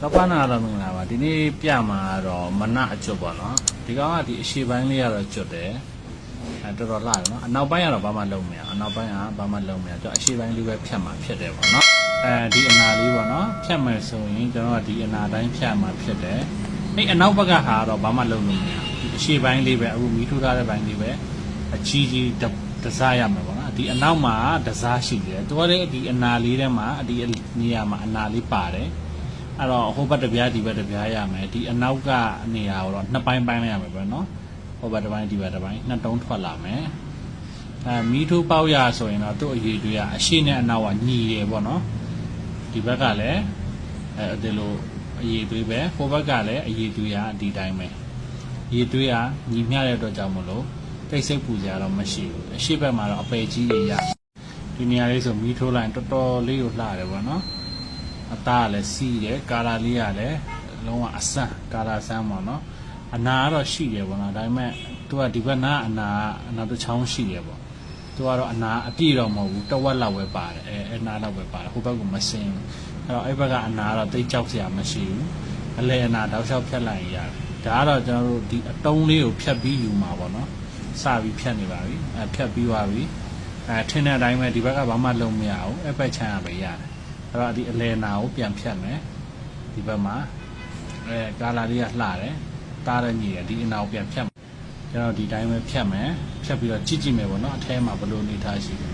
တော့ပနာတော့မင်္ဂလာပါဒီနေ့ပြမှာတော့မနအကျွတ်ပေါ့နော်ဒီကောင်ကဒီအရှိပိုင်းလေးကတော့ကျွတ်တယ်အဲတော်တော်လှတယ်နော်အနောက်ပိုင်းကတော့ဘာမှလုံးမရအောင်အနောက်ပိုင်းကဘာမှလုံးမရကျွန်တော်အရှိပိုင်းလေးပဲဖြတ်မှာဖြစ်တယ်ပေါ့နော်အဲဒီအနာလေးပေါ့နော်ဖြတ်မယ်ဆိုရင်ကျွန်တော်ကဒီအနာတိုင်းဖြတ်မှာဖြစ်တယ်အဲ့အနောက်ဘက်ကဟာတော့ဘာမှလုံးလို့မရဒီအရှိပိုင်းလေးပဲအခုမီးထူထားတဲ့ပိုင်းလေးပဲအကြီးကြီးတတစားရမှာပေါ့နော်ဒီအနောက်မှာတစားရှိတယ်သူကလည်းဒီအနာလေးထဲမှာဒီနေရာမှာအနာလေးပါတယ် အဲ့တော့ဟိုဘက်တစ်ပြားဒီဘက်တစ်ပြားရမယ်ဒီအနောက်ကနေရာကိုတော့နှစ်ပိုင်းပိုင်းလိုက်ရမယ်ပဲเนาะဟိုဘက်တစ်ပိုင်းဒီဘက်တစ်ပိုင်းနှစ်တုံးထွက်လာမယ်အဲမီးထိုးပေါက်ရဆိုရင်တော့သူ့အရေးတွေကအရှိနဲ့အနောက်ကညီတယ်ပေါ့နော်ဒီဘက်ကလည်းအဲဒီလိုအရေးတွေပဲဟိုဘက်ကလည်းအရေးတွေကဒီတိုင်းပဲအရေးတွေကညီမျှတဲ့အတွက်ကြောင့်မလို့တိတ်ဆိတ်ပူကြတော့မရှိဘူးအရှိဘက်မှာတော့အပယ်ကြီးတွေရဒီနေရာလေးဆိုမီးထိုးလိုက်တော်တော်လေးကိုလှတယ်ပေါ့နော် အသားကလည်းစီးတယ်ကာလာလေးကလည်းလုံးဝအဆန်းကာလာဆန်းပေါ့နော်အနာကတော့ရှိတယ်ပေါ့နော်ဒါပေမဲ့သူကဒီဘက်နာအနာကအနာတစ်ချောင်းရှိတယ်ပေါ့သူကတော့အနာအပြည့်တော့မဟုတ်ဘူးတဝက်လောက်ပဲပါတယ်အဲအနာလောက်ပဲပါတယ်ဟိုဘက်ကမစင်းဘူးအဲ့တော့အဲ့ဘက်ကအနာကတော့တိတ်ကြောက်စရာမရှိဘူးအလဲအနာတောက်လျှောက်ဖြတ်လိုက်ရင်ရတယ်ဒါကတော့ကျွန်တော်တို့ဒီအတုံးလေးကိုဖြတ်ပြီးယူမှာပေါ့နော်စပြီးဖြတ်နေပါပြီအဲဖြတ်ပြီးသွားပြီအဲထင်းတဲ့အတိုင်းပဲဒီဘက်ကဘာမှလုံးမရဘူးအဲ့ဘက်ချမ်းရပဲရတယ် အဲ့တော့ဒီအလဲနာကိုပြန်ဖြတ်မယ်ဒီဘက်မှာအဲကာလာလေးကလှတယ်တားရညီတယ်ဒီအနာကိုပြန်ဖြတ်မယ်ကျွန်တော်ဒီတိုင်းပဲဖြတ်မယ်ဖြတ်ပြီးတော့ကြည့်ကြည့်မယ်ပေါ့နော်အထဲမှာဘယ်လိုအနေထားရှိလဲ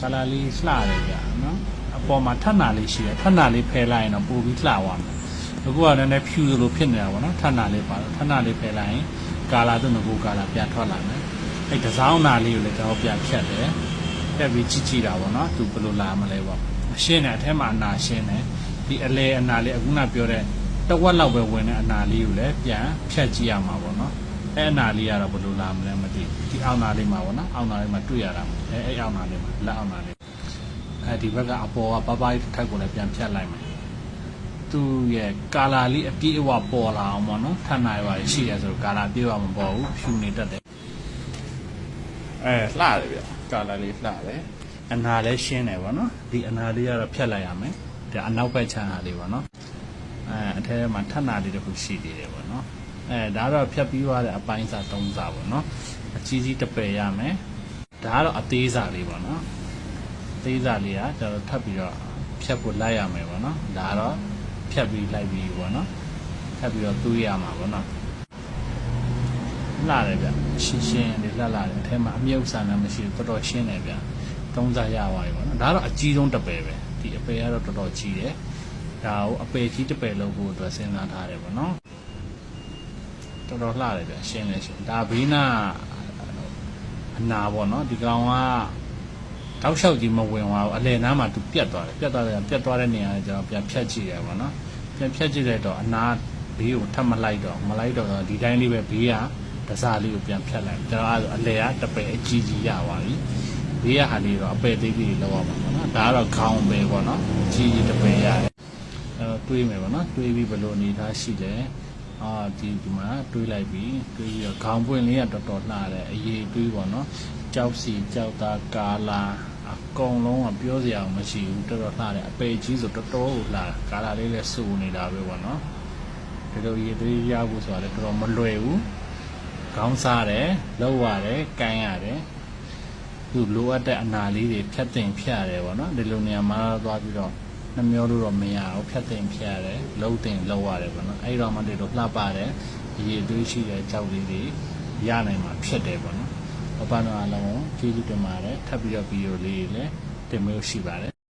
ကာလာလေးလှတယ်ဗျာနော်အပေါ်မှာထပ်နာလေးရှိတယ်ထပ်နာလေးဖယ်လိုက်ရင်တော့ပိုပြီးလှသွားမယ်အခုကလည်းနည်းဖြူလိုဖြစ်နေတာပေါ့နော်ထပ်နာလေးပါတော့ထပ်နာလေးဖယ်လိုက်ရင်ကာလာတို့ငကိုကာလာပြန်ထွက်လာမယ်အဲ့ဒီဇောင်းနာလေးကိုလည်းကျွန်တော်ပြန်ဖြတ်တယ်ဖြတ်ပြီးကြည့်ကြည့်တာပေါ့နော်သူဘယ်လိုလာမလဲပေါ့အ ရှင်းတယ်အထက်မှာအနာရှင်းတယ်ဒီအလဲအနာလေးအခုနပြောတဲ့တဝက်လောက်ပဲဝင်တဲ့အနာလေးကိုလည်းပြန်ဖြတ်ကြည့်ရမှာပေါ့နော်အဲအနာလေးကတော့ဘယ်လိုလာမလဲမသိဘူးဒီအောက်နာလေးမှာပေါ့နော်အောက်နာလေးမှာတွေ့ရတာအဲအဲအောက်နာလေးမှာလက်အောက်နာလေးအဲဒီဘက်ကအပေါ်ကပပထက်ကိုလည်းပြန်ဖြတ်လိုက်မယ်သူရဲ့ကာလာလေးအပြည့်အဝပေါ်လာအောင်ပေါ့နော်ထပ်နိုင်ပါရှိရဆိုတော့ကာလာပြည့်ဝမပေါ်ဘူးဖြူနေတတ်တယ်အဲလှတယ်ဗျကာလာလေးလှတယ် အနာလည်းရှင်းတယ်ပေါ့နော်ဒီအနာလေးကတော့ဖြတ်လိုက်ရမယ်ဒါအနောက်ဘက်ခြမ်းဟာလေးပေါ့နော်အဲအထဲမှာထပ်နာလေးတစ်ခုရှိသေးတယ်ပေါ့နော်အဲဒါတော့ဖြတ်ပြီးသွားတဲ့အပိုင်းစား၃စားပေါ့နော်အကြီးကြီးတစ်ပယ်ရမယ်ဒါကတော့အသေးစားလေးပေါ့နော်အသေးစားလေးကကျွန်တော်ထပ်ပြီးတော့ဖြတ်ဖို့လိုက်ရမယ်ပေါ့နော်ဒါကတော့ဖြတ်ပြီးလိုက်ပြီးပေါ့နော်ထပ်ပြီးတော့သွေးရမှာပေါ့နော်လှတယ်ဗျရှင်းရှင်းလေးလှလှတယ်အထဲမှာအမြုပ်ဆန်လည်းမရှိဘူးတော်တော်ရှင်းတယ်ဗျ သုံးစားရပါပြီပေါ့နော်ဒါကတော့အကြီးဆုံးတစ်ပယ်ပဲဒီအပယ်ကတော့တော်တော်ကြီးတယ်ဒါကိုအပယ်ကြီးတစ်ပယ်လုပ်ဖို့အတွက်စဉ်းစားထားတယ်ပေါ့နော်တော်တော်လှတယ်ဗျရှင်းလဲရှင်းဒါဘေးနာအနာပေါ့နော်ဒီကောင်ကတောက်လျှောက်ကြီးမဝင်သွားဘူးအလယ်နားမှာသူပြတ်သွားတယ်ပြတ်သွားတယ်ပြတ်သွားတဲ့နေရာကကျွန်တော်ပြန်ဖြတ်ကြည့်တယ်ပေါ့နော်ပြန်ဖြတ်ကြည့်လိုက်တော့အနာဘေးကိုထပ်မလိုက်တော့မလိုက်တော့ဒီတိုင်းလေးပဲဘေးကတစားလေးကိုပြန်ဖြတ်လိုက်ကျွန်တော်အဲ့ဒါအလဲကတပယ်အကြီးကြီးရပါပြီ ဘေးကဟာလေးတော့အပယ်သေးသေးလောက်အောင်ပါပေါ့နော်ဒါကတော့ခေါင်းပဲပေါ့နော်အကြီးကြီးတပယ်ရတယ်အဲ့တော့တွေးမယ်ပေါ့နော်တွေးပြီးဘယ်လိုအနေထားရှိလဲအာဒီဒီမှာတွေးလိုက်ပြီးတွေးပြီးတော့ခေါင်းပွင့်လေးကတော်တော်လှတယ်အရေးတွေးပေါ့နော်ကြောက်စီကြောက်သားကာလာအကုန်လုံးကပြောစရာမရှိဘူးတော်တော်လှတယ်အပယ်ကြီးဆိုတော်တော်ကိုလှတယ်ကာလာလေးလည်းစုနေတာပဲပေါ့နော်ဒီလိုရေးတွေးရဖို့ဆိုတာလည်းတော်တော်မလွယ်ဘူးခေါင်းစားတယ်လောက်ရတယ်ကိုင်းရတယ် သူလိုအပ်တဲ့အနာလေးတွေဖြတ်တင်ဖြတ်ရတယ်ပေါ့နော်ဒီလိုနေရာမှာသွားပြီးတော့နှမျောလို့တော့မရဘူးဖြတ်တင်ဖြတ်ရတယ်လုံးတင်လောက်ရတယ်ပေါ့နော်အဲ့တော့မှဒီလိုလှပတယ်ရေသွေးရှိတဲ့ကြောက်လေးတွေရနိုင်မှာဖြစ်တယ်ပေါ့နော်ဘပတော့အလုံးကျေးဇူးတင်ပါတယ်ထပ်ပြီးတော့ဗီဒီယိုလေးတွေလည်းတင်မေးလို့ရှိပါတယ်